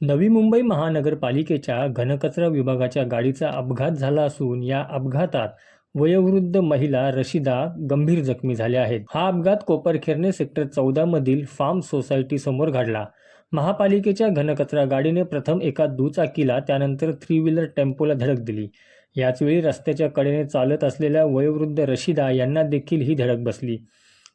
नवी मुंबई महानगरपालिकेच्या घनकचरा विभागाच्या गाडीचा अपघात झाला असून या अपघातात वयोवृद्ध महिला रशिदा गंभीर जखमी झाल्या आहेत. हा अपघात कोपरखेरणे सेक्टर चौदामधील फार्म सोसायटी समोर घडला. महापालिकेच्या घनकचरा गाडीने प्रथम एका दुचाकीला त्यानंतर थ्री व्हीलर टेम्पोला धडक दिली. याचवेळी रस्त्याच्या कडेने चालत असलेल्या वयोवृद्ध रशिदा यांना देखील ही धडक बसली.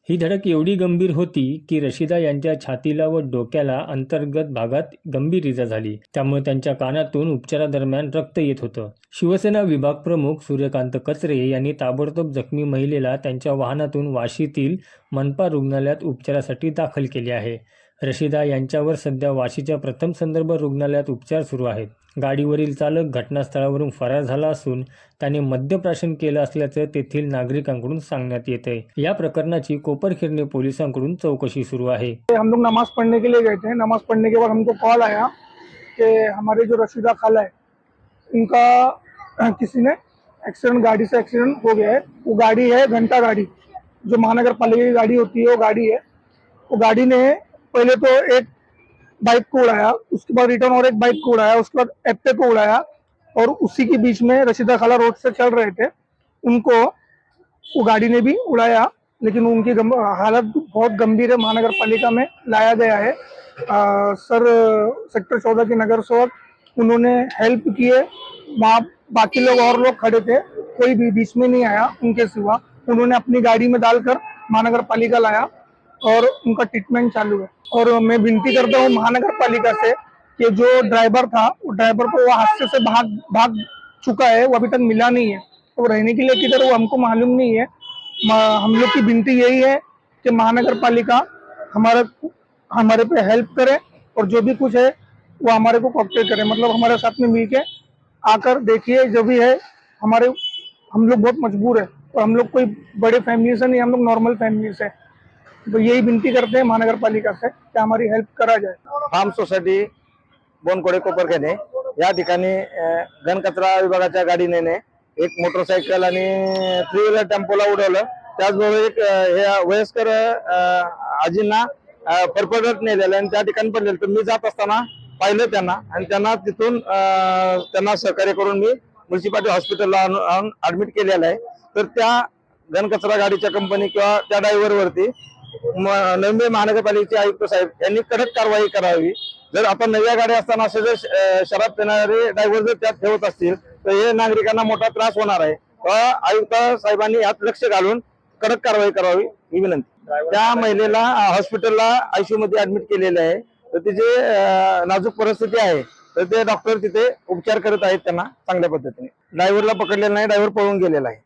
ही धडक एवढी गंभीर होती की रशिदा यांच्या छातीला व डोक्याला अंतर्गत भागात गंभीर इजा झाली. त्यामुळे त्यांच्या कानातून उपचारादरम्यान रक्त येत होतं. शिवसेना विभाग प्रमुख सूर्यकांत कचरे यांनी ताबडतोब जखमी महिलेला त्यांच्या वाहनातून वाशीतील मनपा रुग्णालयात उपचारासाठी दाखल केले आहे. रशिदा यांच्यावर सध्या वाशीच्या प्रथम संदर्भ रुग्णालयात उपचार सुरू आहेत. गाडीवरील चालक घटनास्थळावरून फरार झाला असून त्याने मद्यप्राशन केलं असल्याचं तेथील नागरिकांकडून सांगण्यात येत आहे या प्रकरणाची कोपरखिरणे पोलिसांकडून चौकशी सुरू आहे. हम लोग नमाज पढ़ने के लिए गए थे। नमाज पढ़ने के बाद हमको कॉल आया कि हमारे जो रशीदा खाला है उनका किसी ने एक्सीडेंट गाड़ी से एक्सीडेंट हो गया है। वो गाड़ी है घंटा गाड़ी। जो महानगर पालिका की गाड़ी होती है वो गाड़ी है। वो गाड़ी ने पहले तो एक बाइक को उड़ाया उसके बाद रिटर्न और एक बाइक को उड़ाया उसके बाद एक्टे को उड़ाया और उसी के बीच में रशीदा खाला रोड से चल रहे थे। उनको वो गाड़ी ने भी उड़ाया लेकिन उनकी हालत बहुत गंभीर है। महानगर पालिका में लाया गया है। आ, सर सेक्टर चौदह के नगर सेवक उन्होंने हेल्प किए। वहाँ बाकी लोग और लोग खड़े थे। कोई भी बीच में नहीं आया उनके सिवा। उन्होंने अपनी गाड़ी में डालकर महानगर पालिका लाया। और उनका ट्रीटमेंट चालू है। और मैं विनती करता हूँ महानगर पालिका से कि जो ड्राइवर था, वो ड्राइवर को वो हादसे से भाग भाग चुका है, वो अभी तक मिला नहीं है। तो वो रहने के लिए किधर वो हमको मालूम नहीं है। हम लोग की विनती यही है कि महानगर पालिका हमारे हमारे पे हेल्प करे और जो भी कुछ है, वो हमारे को कॉपरेट करे। मतलब हमारे साथ में मिलके आकर देखिए, जो भी है, हमारे, हम लोग बहुत मजबूर है और हम लोग कोई बड़े फैमिली से नहीं, हम लोग नॉर्मल फैमिली से तो यही विनती करते हैं महानगर पालिका से कि हमारी हेल्प करा जाए। फार्म सोसायटी बोनकोडे कोपरखेने या ठिकाणी घनकचरा विभागाच्या गाडीने एक मोटरसायकल आणि थ्री व्हीलर टेम्पोला उडवलं. त्याचबरोबर एक हे वयस्कर आजींना फरफडत नेलेलं आणि त्या ठिकाणी पडलेलं. तर मी जात असताना पाहिलं त्यांना आणि त्यांना तिथून त्यांना सहकार्य करून मी म्युन्सिपालिटी हॉस्पिटलला आणून ऍडमिट केलेलं आहे. तर त्या घनकचरा गाडीच्या कंपनी किंवा त्या ड्रायव्हरवरती वरती म- महानगरपालिकेचे आयुक्त साहेब यांनी कडक कारवाई करावी. जर आपण नव्या गाड्या असताना असे जर शराब पिणारे ड्रायव्हर जर त्यात ठेवत असतील तर हे नागरिकांना मोठा त्रास होणार आहे. आयुक्त साहेबांनी यात लक्ष घालून कडक कारवाई करावी ही विनंती. त्या महिलेला हॉस्पिटलला आयसीयू मध्ये ऍडमिट केलेले आहे. तर तिची नाजूक परिस्थिती आहे तर ते डॉक्टर तिथे उपचार करत आहेत त्यांना चांगल्या पद्धतीने. ड्रायव्हरला पकडलेला नाही ड्रायव्हर पळून गेलेला आहे.